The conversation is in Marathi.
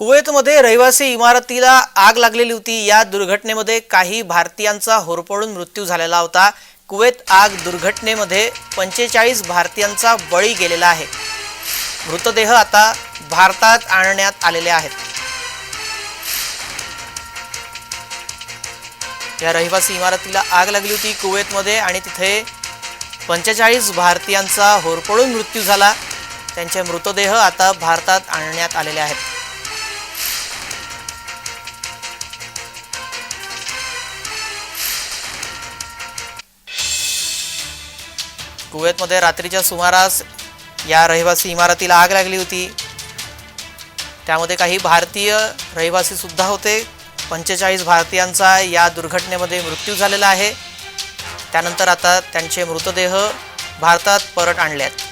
कुवेतमध्ये रहिवासी इमारतीला आग लागलेली होती. या दुर्घटनेमध्ये काही भारतीयांचा होरपळून मृत्यू झालेला होता. कुवेत आग दुर्घटनेमध्ये पंचेचाळीस भारतीयांचा बळी गेलेला आहे. मृतदेह आता भारतात आणण्यात आलेले आहेत. या रहिवासी इमारतीला आग लागली होती कुवेतमध्ये आणि तिथे पंचेचाळीस भारतीयांचा होरपळून मृत्यू झाला. त्यांचे मृतदेह आता भारतात आणण्यात आलेले आहेत. कुवेतमध्ये रात्रीच्या सुमारास या रहिवासी इमारतीला आग लागली होती. त्यामध्ये काही भारतीय रहिवासीसुद्धा होते. पंचेचाळीस भारतीयांचा या दुर्घटनेमध्ये मृत्यू झालेला आहे. त्यानंतर आता त्यांचे मृतदेह भारतात परत आणले आहेत.